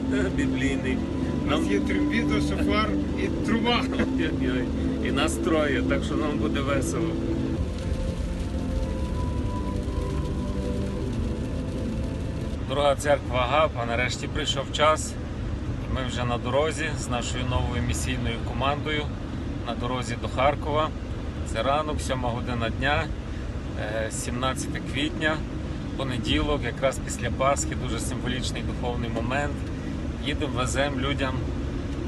біблійний. У нас є трембіта, шофар і труба. І нас троє, так що нам буде весело. Дорога церква Агапа, нарешті прийшов час. Ми вже на дорозі з нашою новою місійною командою на дорозі до Харкова. Це ранок, 7 година дня, е, 17 квітня, понеділок, якраз після Пасхи, дуже символічний духовний момент. Їдемо, веземо людям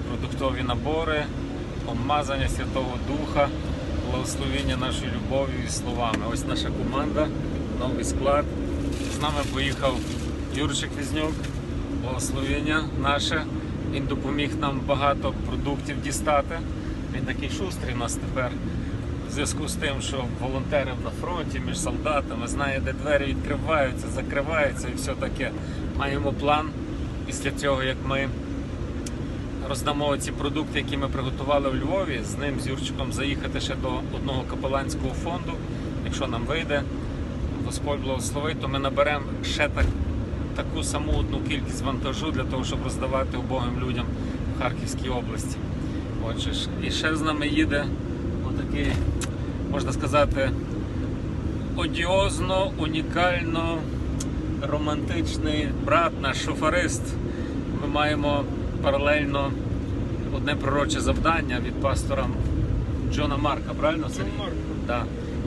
продуктові набори, помазання Святого Духа, благословення нашою любов'ю і словами. Ось наша команда, новий склад. З нами поїхав Юрчик Візнюк, благословення наше. Він допоміг нам багато продуктів дістати. Він такий шустрий у нас тепер. Зв'язку з тим, що волонтерів на фронті між солдатами знає, де двері відкриваються, закриваються і все таке. Маємо план після цього, як ми роздамо ці продукти, які ми приготували в Львові. З ним, з Юрчиком, заїхати ще до одного капеланського фонду. Якщо нам вийде, Господь благословить, то ми наберемо ще так, таку саму одну кількість вантажу для того, щоб роздавати убогим людям в Харківській області. Отже, і ще з нами їде отакий, можна сказати, одіозно, унікально романтичний брат, наш шофарист. Ми маємо паралельно одне пророче завдання від пастора Джона Марка, правильно Джон Марк. Так.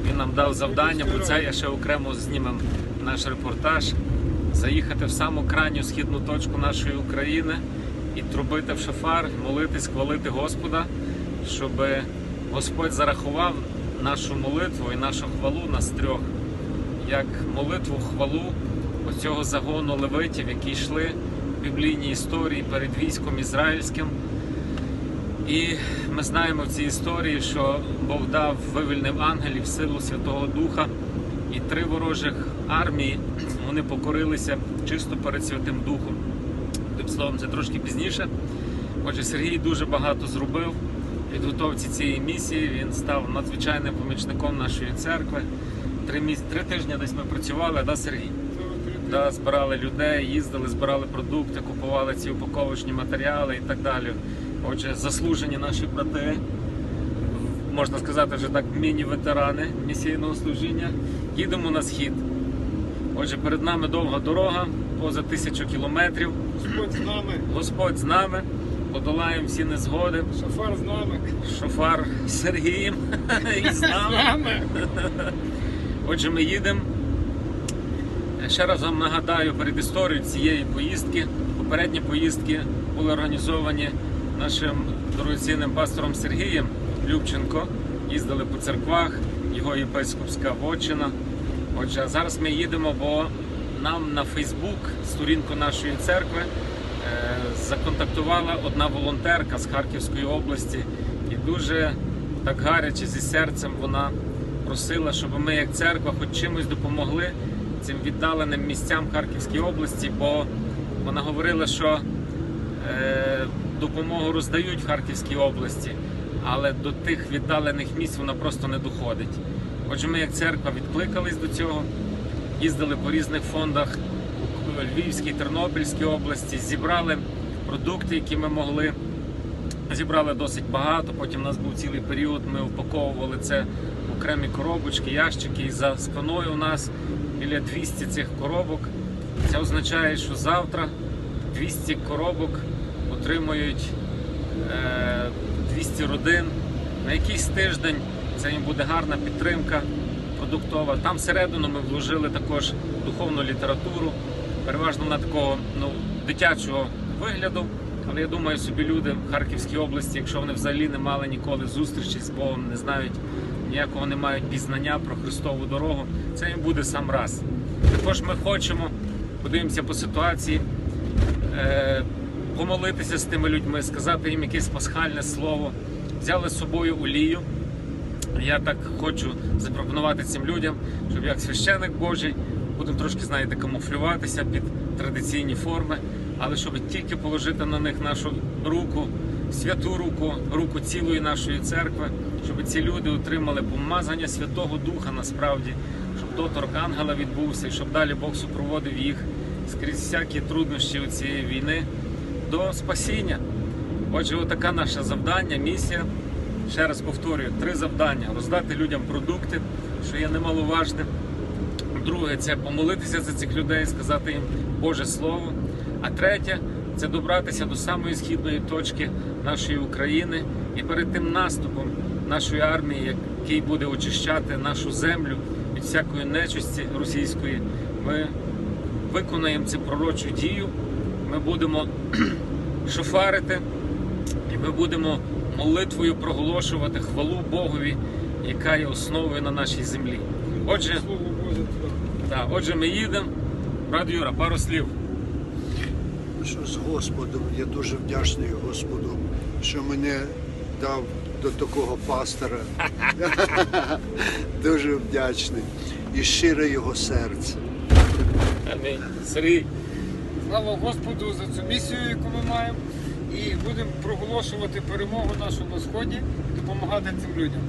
Він нам дав завдання, про це я ще окремо знімемо наш репортаж. Заїхати в саму крайню східну точку нашої України і трубити в шофар, молитись, хвалити Господа, щоб Господь зарахував нашу молитву і нашу хвалу нас трьох, як молитву, хвалу оцього загону левитів, які йшли в біблійній історії перед військом ізраїльським. І ми знаємо в цій історії, що Бог дав вивільнив ангелів силу Святого Духа, і три ворожих армії вони покорилися чисто перед Святим Духом. Тим словом, це трошки пізніше. Отже, Сергій дуже багато зробив підготовці цієї місії. Він став надзвичайним помічником нашої церкви. Три, міс... Три тижні десь ми працювали, да, Сергій? Да, збирали людей, їздили, збирали продукти, купували ці упаковочні матеріали і так далі. Отже, заслужені наші брати, можна сказати, вже так, міні-ветерани місійного служіння. Їдемо на схід. Отже, перед нами довга дорога, поза тисячу кілометрів. Господь з нами, Господь з нами, подолаємо всі незгоди. шофар з нами. Шофар з Сергієм і з нами. Отже, ми їдемо. Ще раз вам нагадаю перед історією цієї поїздки. Попередні поїздки були організовані нашим дорогоцінним пастором Сергієм Любченко. Їздили по церквах, його єпископська вотчина. Отже, а зараз ми їдемо, бо нам на Фейсбук, сторінку нашої церкви, законтактувала одна волонтерка з Харківської області і дуже так гаряче зі серцем вона просила, щоб ми, як церква, хоч чимось допомогли цим віддаленим місцям Харківській області, бо вона говорила, що е, допомогу роздають в Харківській області, але до тих віддалених місць вона просто не доходить. Отже, ми, як церква, відкликались до цього, їздили по різних фондах Львівській, Тернопільській області, зібрали продукти, які ми могли. Зібрали досить багато. Потім у нас був цілий період. Ми упаковували це в окремі коробочки, ящики. І за спиною у нас біля 200 цих коробок. Це означає, що завтра 200 коробок отримують е, 200 родин. На якийсь тиждень це їм буде гарна підтримка продуктова. Там всередину ми вложили також духовну літературу, переважно вона такого ну, дитячого вигляду. Але я думаю, собі люди в Харківській області, якщо вони взагалі не мали ніколи зустрічі з Богом, не знають ніякого не мають пізнання про Христову дорогу, це їм буде сам раз. Також ми хочемо, подивимося по ситуації, е, помолитися з тими людьми, сказати їм якесь пасхальне слово. Взяли з собою олію. Я так хочу запропонувати цим людям, щоб як священик Божий будемо трошки, знаєте, камуфлюватися під традиційні форми, але щоб тільки положити на них нашу руку, святу руку, руку цілої нашої церкви, щоб ці люди отримали помазання Святого Духа насправді, щоб доторк ангела відбувся, і щоб далі Бог супроводив їх скрізь всякі труднощі цієї війни. до спасіння. Отже, отака наша завдання, місія. Ще раз повторюю, три завдання: роздати людям продукти, що є немаловажним. Друге це помолитися за цих людей, сказати їм Боже Слово. А третє це добратися до самої східної точки нашої України і перед тим наступом нашої армії, який буде очищати нашу землю від всякої нечисті російської, ми виконаємо цю пророчу дію. Ми будемо шофарити, і ми будемо молитвою проголошувати хвалу Богові, яка є основою на нашій землі. Отже. Так, отже, ми їдемо. Брат Юра, пару слів. що з Господом. Я дуже вдячний Господу, що мене дав до такого пастора. дуже вдячний. І щире його серце. Амінь. Сергій. Слава Господу за цю місію, яку ми маємо. І будемо проголошувати перемогу нашу на сході і допомагати цим людям.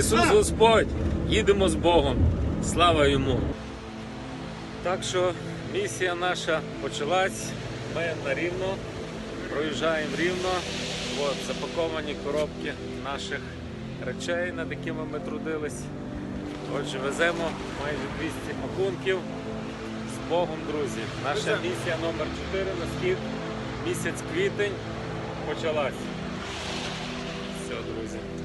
Ісус Господь, їдемо з Богом. Слава йому. Так що місія наша почалась. Ми на рівно проїжджаємо рівно. От запаковані коробки наших речей, над якими ми трудились. Отже, веземо майже 200 пакунків. З Богом, друзі. Наша місія номер 4 на схід. Місяць квітень почалась. Все, друзі.